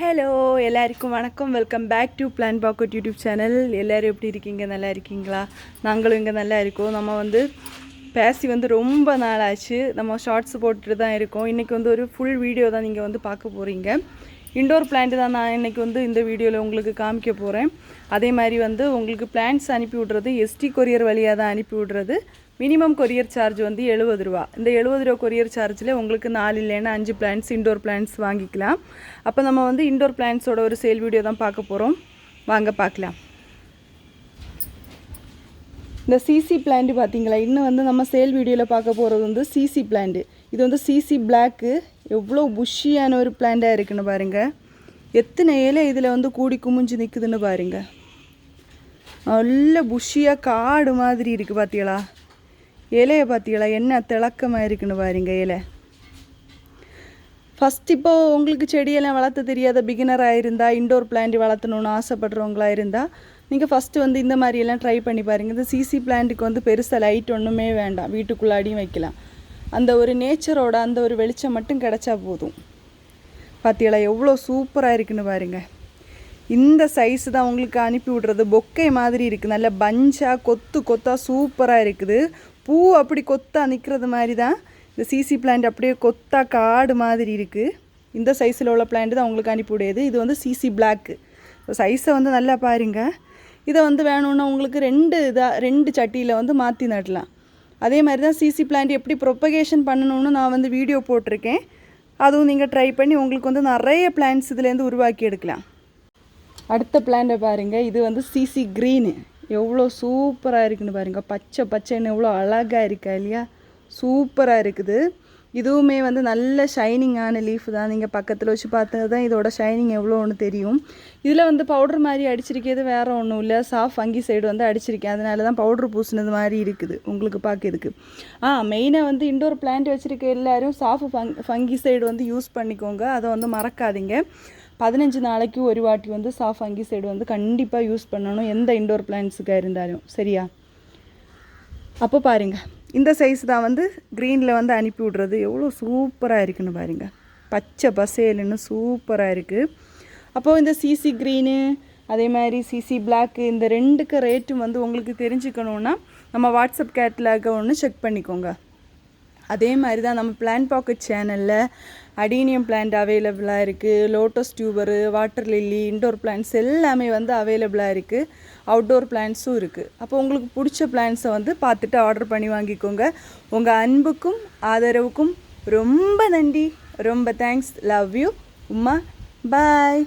Hello எல்லாருக்கும் வணக்கம். Welcome back to Plan Pocket YouTube channel எல்லோரும் எப்படி இருக்கீங்க? நல்லா இருக்கீங்களா? நாங்களும் இங்கே நல்லா இருக்கோம். நம்ம வந்து பேசி வந்து ரொம்ப நாள் ஆச்சு நம்ம ஷார்ட்ஸ் போட்டுட்டு தான் இருக்கோம். இன்றைக்கி வந்து ஒரு ஃபுல் வீடியோ தான் நீங்கள் வந்து பார்க்க போகிறீங்க இண்டோர் பிளான்ட் தான் நான் இன்றைக்கி வந்து இந்த வீடியோவில் உங்களுக்கு காமிக்க போகிறேன் அதே மாதிரி வந்து உங்களுக்கு பிளான்ட்ஸ் அனுப்பி விட்றது எஸ்டி கொரியர் வழியாக தான் அனுப்பி விட்றது. மினிமம் கொரியர் சார்ஜ் வந்து எழுபது ரூபா. இந்த எழுபது ரூபா கொரியர் சார்ஜில் உங்களுக்கு நாலு இல்லைன்னா அஞ்சு பிளான்ஸ் இண்டோர் பிளான்ட்ஸ் வாங்கிக்கலாம். அப்போ நம்ம வந்து இண்டோர் பிளான்ஸோட ஒரு சேல் வீடியோ தான் பார்க்க போகிறோம் வாங்க பார்க்கலாம். இந்த சிசி பிளான்ட் பார்த்தீங்களா இன்னும் வந்து நம்ம சேல் வீடியோவில் பார்க்க போகிறது வந்து சிசி பிளான்ட் இது வந்து சிசி பிளாக்கு எவ்வளோ புஷ்ஷியான ஒரு பிளான்ட்டாக இருக்குன்னு பாருங்கள் எத்தனை இலை இதில் வந்து கூடி குமிஞ்சு நிற்குதுன்னு பாருங்கள் நல்ல புஷ்ஷியாக காடு மாதிரி இருக்குது பார்த்தீங்களா இலையை பார்த்தீங்களா என்ன திளக்கமாக இருக்குன்னு பாருங்க இலை. ஃபஸ்ட் இப்போது உங்களுக்கு செடியெல்லாம் வளர்த்த தெரியாத பிகினராக இருந்தால் இண்டோர் பிளான்ட் வளர்த்தணுன்னு ஆசைப்படுறவங்களா இருந்தால் நீங்கள் ஃபஸ்ட்டு வந்து இந்த மாதிரியெல்லாம் ட்ரை பண்ணி பாருங்கள் இந்த சிசி பிளான்ட்டுக்கு வந்து பெருசாக லைட் ஒன்றுமே வேண்டாம். வீட்டுக்குள்ளாடியும் வைக்கலாம். அந்த ஒரு நேச்சரோட அந்த ஒரு வெளிச்சம் மட்டும் கிடச்சா போதும். பார்த்தீங்களா எவ்வளோ சூப்பராக இருக்குன்னு பாருங்க. இந்த சைஸ் தான் உங்களுக்கு அனுப்பி விட்றது. பொக்கை மாதிரி இருக்குது நல்ல பஞ்சாக கொத்து கொத்தாக சூப்பராக இருக்குது. பூ அப்படி கொத்தாக நிற்கிறது மாதிரி தான். இந்த சிசி பிளான்ட் அப்படியே கொத்தாக காடு மாதிரி இருக்குது இந்த சைஸில் உள்ள பிளான்ட் தான் உங்களுக்கு அனுப்பி விடையுது இது வந்து சிசி பிளாக்கு சைஸை வந்து நல்லா பாருங்க. இதை வந்து வேணும்னா உங்களுக்கு ரெண்டு இதாக ரெண்டு சட்டியில் வந்து மாற்றி நடலாம். அதே மாதிரி தான் சிசி பிளான்ட் எப்படி ப்ரொப்பகேஷன் பண்ணணும்னு நான் வந்து வீடியோ போட்டிருக்கேன். அதுவும் நீங்கள் ட்ரை பண்ணி உங்களுக்கு வந்து நிறைய பிளான்ஸ் இதுலேருந்து உருவாக்கி எடுக்கலாம். அடுத்த பிளான்ட்டை பாருங்கள் இது வந்து சிசி க்ரீனு எவ்வளோ சூப்பராக இருக்குன்னு பாருங்கள் பச்சை பச்சைன்னு எவ்வளோ அழகாக இருக்கா இல்லையா? சூப்பராக இருக்குது. இதுவுமே வந்து நல்ல ஷைனிங்கான லீஃப் தான். நீங்கள் பக்கத்தில் வச்சு பார்த்தது தான் இதோட ஷைனிங் எவ்வளோ ஒன்று தெரியும். இதில் வந்து பவுடர் மாதிரி அடிச்சிருக்கிறது வேறு ஒன்றும் இல்லை. சாஃப் ஃபங்கி சைடு வந்து அடிச்சிருக்கேன். அதனால தான் பவுட்ரு பூசினது மாதிரி இருக்குது உங்களுக்கு பார்க்கறதுக்கு. ஆ மெயினாக வந்து இண்டோர் பிளான்ட் வச்சுருக்க எல்லோரும் சாஃப் ஃபங் ஃபங்கி சைடு வந்து யூஸ் பண்ணிக்கோங்க. அதை வந்து மறக்காதீங்க. பதினஞ்சு நாளைக்கு ஒரு வாட்டி வந்து சாஃப் அங்கி சைடு வந்து கண்டிப்பாக யூஸ் பண்ணணும். எந்த இண்டோர் பிளான்ட்ஸுக்காக இருந்தாலும். சரியா? அப்போ பாருங்கள் இந்த சைஸ் தான் வந்து க்ரீனில் வந்து அனுப்பி விட்றது. எவ்வளோ சூப்பராக இருக்குன்னு பாருங்கள் பச்சை பசேலுன்னு சூப்பராக இருக்குது அப்போது இந்த சிசி க்ரீனு அதே மாதிரி சிசி பிளாக்கு இந்த ரெண்டுக்கு ரேட்டும் வந்து உங்களுக்கு தெரிஞ்சுக்கணுன்னா நம்ம வாட்ஸ்அப் கேட்லாக ஒன்று செக் பண்ணிக்கோங்க. அதே மாதிரி தான் நம்ம பிளான் பாக்கெட் சேனலில் அடீனியம் பிளான்ட் அவைலபிளாக இருக்குது lotus tuber water lily indoor plants எல்லாமே வந்து அவைலபிளாக இருக்குது அவுட்டோர் பிளான்ட்ஸும் இருக்குது அப்போ உங்களுக்கு பிடிச்ச பிளான்ஸை வந்து பார்த்துட்டு ஆர்டர் பண்ணி வாங்கிக்கோங்க. உங்கள் அன்புக்கும் ஆதரவுக்கும் ரொம்ப நன்றி. ரொம்ப thanks love you Uma bye